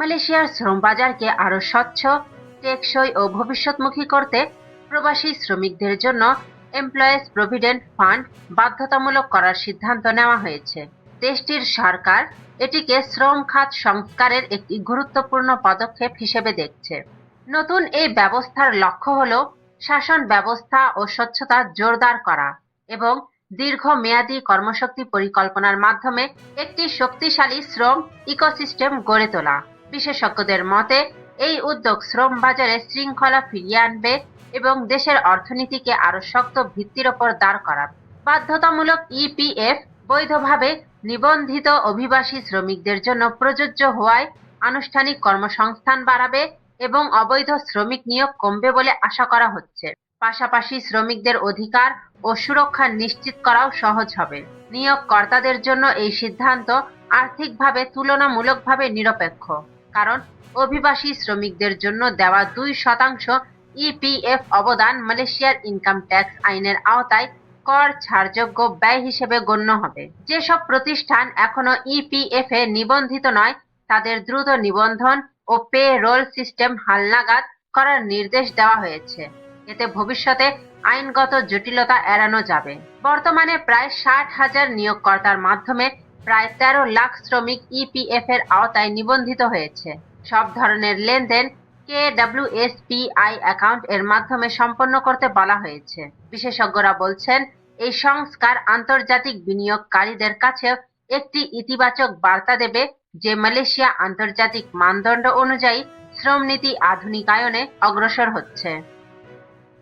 মালয়েশিয়ার শ্রম বাজারকে আরও স্বচ্ছ, টেকসই ও ভবিষ্যৎমুখী করতে প্রবাসী শ্রমিকদের জন্য এমপ্লয়েজ প্রভিডেন্ট ফান্ড বাধ্যতামূলক করার সিদ্ধান্ত নেওয়া হয়েছে। দেশটির সরকার এটিকে শ্রম খাত সংস্কারের একটি গুরুত্বপূর্ণ পদক্ষেপ হিসেবে দেখছে। নতুন এই ব্যবস্থার লক্ষ্য হল শাসন ব্যবস্থা ও স্বচ্ছতা জোরদার করা এবং দীর্ঘমেয়াদী কর্মশক্তি পরিকল্পনার মাধ্যমে একটি শক্তিশালী শ্রম ইকোসিস্টেম গড়ে তোলা। বিশেষজ্ঞদের মতে, এই উদ্যোগ শ্রম বাজারে শৃঙ্খলা ফিরিয়ে আনবে এবং দেশের অর্থনীতিকে আরও শক্ত ভিত্তির ওপর দাঁড় করাবে। বাধ্যতামূলক ইপিএফ বৈধভাবে নিবন্ধিত অভিবাসী শ্রমিকদের জন্য প্রযোজ্য হওয়ায় আনুষ্ঠানিক কর্মসংস্থান বাড়াবে এবং অবৈধ শ্রমিক নিয়োগ কমবে বলে আশা করা হচ্ছে। পাশাপাশি শ্রমিকদের অধিকার ও সুরক্ষা নিশ্চিত করাও সহজ হবে। নিয়োগকর্তাদের জন্য এই সিদ্ধান্ত আর্থিকভাবে তুলনামূলকভাবে নিরপেক্ষ। কারণ অভিবাসী শ্রমিকদের জন্য দেওয়া দুই শতাংশ ইপিএফ অবদান মালয়েশিয়ার ইনকাম ট্যাক্স আইনের আওতায় কর ছাড়যোগ্য ব্যয় হিসেবে গণ্য হবে। যেসব প্রতিষ্ঠান এখনও ইপিএফ এ নিবন্ধিত নয়, তাদের দ্রুত নিবন্ধন ও পে রোল সিস্টেম হালনাগাদ করার নির্দেশ দেওয়া হয়েছে। এতে ভবিষ্যতে আইনগত জটিলতা এড়ানো যাবে। বর্তমানে প্রায় ষাট হাজার নিয়োগকর্তার মাধ্যমে প্রায় তেরো লাখ শ্রমিক ইপিএফ এর আওতায় নিবন্ধিত হয়েছে। সব ধরনের লেনদেন কেডব্লিউএসপিআই অ্যাকাউন্ট এর মাধ্যমে সম্পন্ন করতে বলা হয়েছে। বিশেষজ্ঞরা বলছেন, এই সংস্কার আন্তর্জাতিক বিনিয়োগকারীদের কাছেও একটি ইতিবাচক বার্তা দেবে যে মালয়েশিয়া আন্তর্জাতিক মানদণ্ড অনুযায়ী শ্রম নীতি আধুনিকায়নে অগ্রসর হচ্ছে।